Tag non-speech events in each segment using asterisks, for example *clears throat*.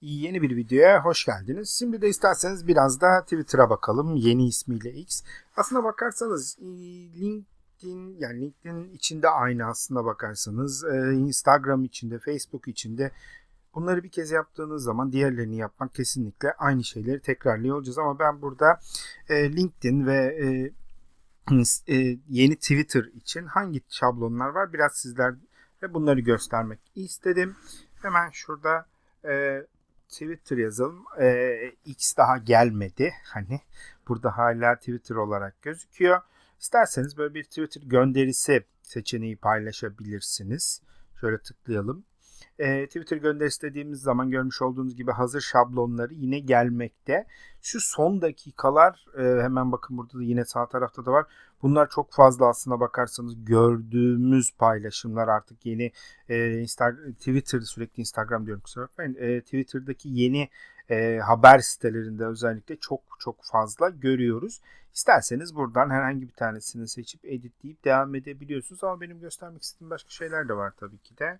Yeni bir videoya hoş geldiniz. Şimdi de isterseniz biraz da Twitter'a bakalım. Yeni ismiyle X. Aslına bakarsanız e, LinkedIn yani LinkedIn içinde aynı aslına bakarsanız. e, Instagram içinde, Facebook içinde Bunları bir kez yaptığınız zaman diğerlerini yapmak kesinlikle aynı şeyleri tekrarlıyor olacağız. Ama ben burada e, LinkedIn ve yeni Twitter için hangi şablonlar var biraz sizlere bunları göstermek istedim. Hemen şurada Twitter yazalım. E, X daha gelmedi. Hani burada hala Twitter olarak gözüküyor. İsterseniz böyle bir Twitter gönderisi seçeneği paylaşabilirsiniz. Şöyle tıklayalım. E, Twitter gönderisi dediğimiz zaman görmüş olduğunuz gibi hazır şablonları yine gelmekte. Şu son dakikalar e, hemen bakın burada da yine sağ tarafta da var. Bunlar çok fazla aslına bakarsanız gördüğümüz paylaşımlar artık yeni e, Instagram, Twitter sürekli Instagram diyorum kusura bakmayın. E, Twitter'daki yeni e, haber sitelerinde özellikle çok çok fazla görüyoruz. İsterseniz buradan herhangi bir tanesini seçip editleyip devam edebiliyorsunuz ama benim göstermek istediğim başka şeyler de var tabii ki de.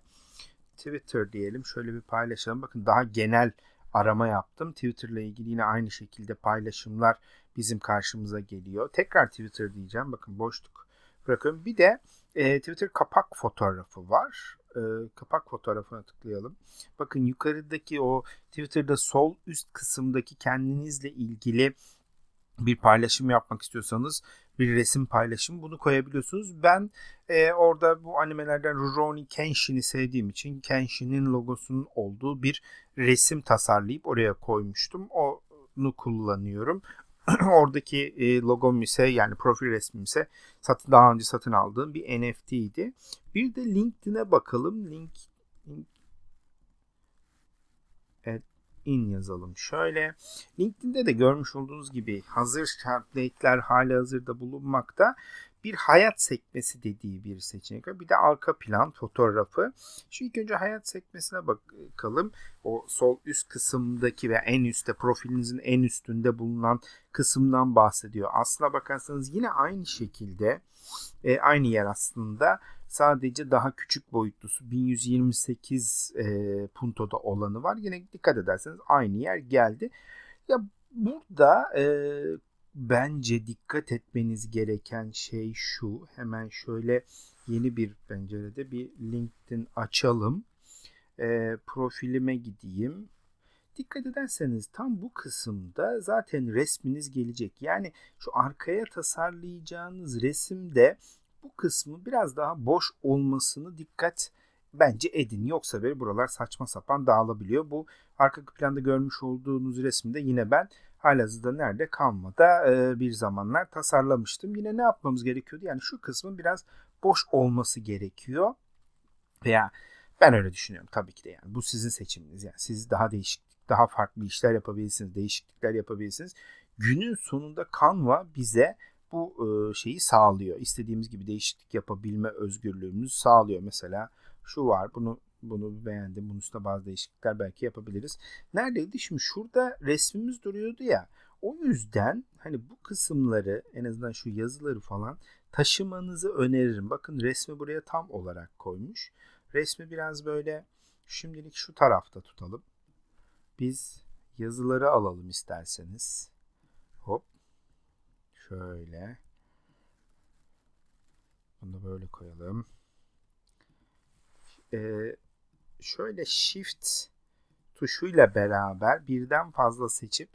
Twitter diyelim. Şöyle bir paylaşalım. Bakın daha genel arama yaptım. Twitter ile ilgili yine aynı şekilde paylaşımlar bizim karşımıza geliyor. Tekrar Twitter diyeceğim. Bakın boşluk bırakıyorum. Bir de e, Twitter kapak fotoğrafı var. E, kapak fotoğrafına tıklayalım. Bakın yukarıdaki o Twitter'da sol üst kısımdaki kendinizle ilgili bir paylaşım yapmak istiyorsanız bir resim paylaşım bunu koyabiliyorsunuz. Ben e, orada bu animelerden Rurouni Kenshin'i sevdiğim için Kenshin'in logosunun olduğu bir resim tasarlayıp oraya koymuştum. Onu kullanıyorum. *clears throat* Oradaki e, logom ise yani profil resmim ise satın, daha önce satın aldığım bir NFT idi. Bir de LinkedIn'e bakalım. Link, link evet, in yazalım. Şöyle LinkedIn'de de görmüş olduğunuz gibi hazır template'ler hali hazırda bulunmakta. Bir hayat sekmesi dediği bir seçenek var. Bir de arka plan fotoğrafı. Şu ilk önce hayat sekmesine bakalım. O sol üst kısımdaki ve en üstte profilinizin en üstünde bulunan kısımdan bahsediyor. Aslına bakarsanız yine aynı şekilde e, aynı yer aslında sadece daha küçük boyutlusu 1128 e, puntoda olanı var. Yine dikkat ederseniz aynı yer geldi. Ya burada e, bence dikkat etmeniz gereken şey şu. Hemen şöyle yeni bir pencerede bir LinkedIn açalım. E, profilime gideyim. Dikkat ederseniz tam bu kısımda zaten resminiz gelecek. Yani şu arkaya tasarlayacağınız resimde bu kısmı biraz daha boş olmasını dikkat bence edin. Yoksa böyle buralar saçma sapan dağılabiliyor. Bu arka planda görmüş olduğunuz resimde yine ben halihazırda nerede Canva'da e, bir zamanlar tasarlamıştım. Yine ne yapmamız gerekiyordu? Yani şu kısmın biraz boş olması gerekiyor. Veya ben öyle düşünüyorum tabii ki de yani. Bu sizin seçiminiz. Yani siz daha değişik, daha farklı işler yapabilirsiniz, değişiklikler yapabilirsiniz. Günün sonunda Canva bize bu şeyi sağlıyor. İstediğimiz gibi değişiklik yapabilme özgürlüğümüzü sağlıyor. Mesela şu var bunu bunu beğendim. Bunun üstüne bazı değişiklikler belki yapabiliriz. Neredeydi? Şimdi şurada resmimiz duruyordu ya. O yüzden hani bu kısımları en azından şu yazıları falan taşımanızı öneririm. Bakın resmi buraya tam olarak koymuş. Resmi biraz böyle şimdilik şu tarafta tutalım. Biz yazıları alalım isterseniz. Şöyle. Bunu böyle koyalım. Ee, şöyle shift tuşuyla beraber birden fazla seçip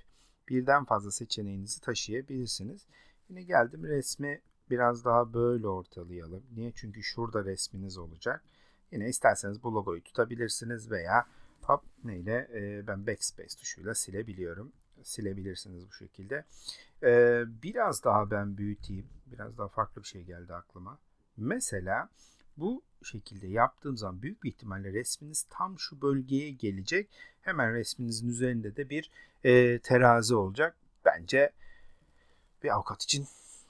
birden fazla seçeneğinizi taşıyabilirsiniz. Yine geldim resmi biraz daha böyle ortalayalım. Niye? Çünkü şurada resminiz olacak. Yine isterseniz bu logoyu tutabilirsiniz veya hop neyle e, ben backspace tuşuyla silebiliyorum silebilirsiniz bu şekilde. Ee, biraz daha ben büyüteyim. Biraz daha farklı bir şey geldi aklıma. Mesela bu şekilde yaptığım zaman büyük bir ihtimalle resminiz tam şu bölgeye gelecek. Hemen resminizin üzerinde de bir e, terazi olacak. Bence bir avukat için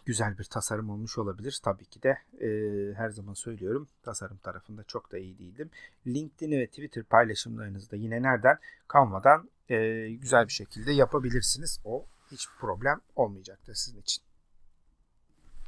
güzel bir tasarım olmuş olabilir. Tabii ki de e, her zaman söylüyorum tasarım tarafında çok da iyi değildim. LinkedIn ve Twitter paylaşımlarınızı da yine nereden? Canva'dan e, güzel bir şekilde yapabilirsiniz. O hiç problem olmayacaktır sizin için.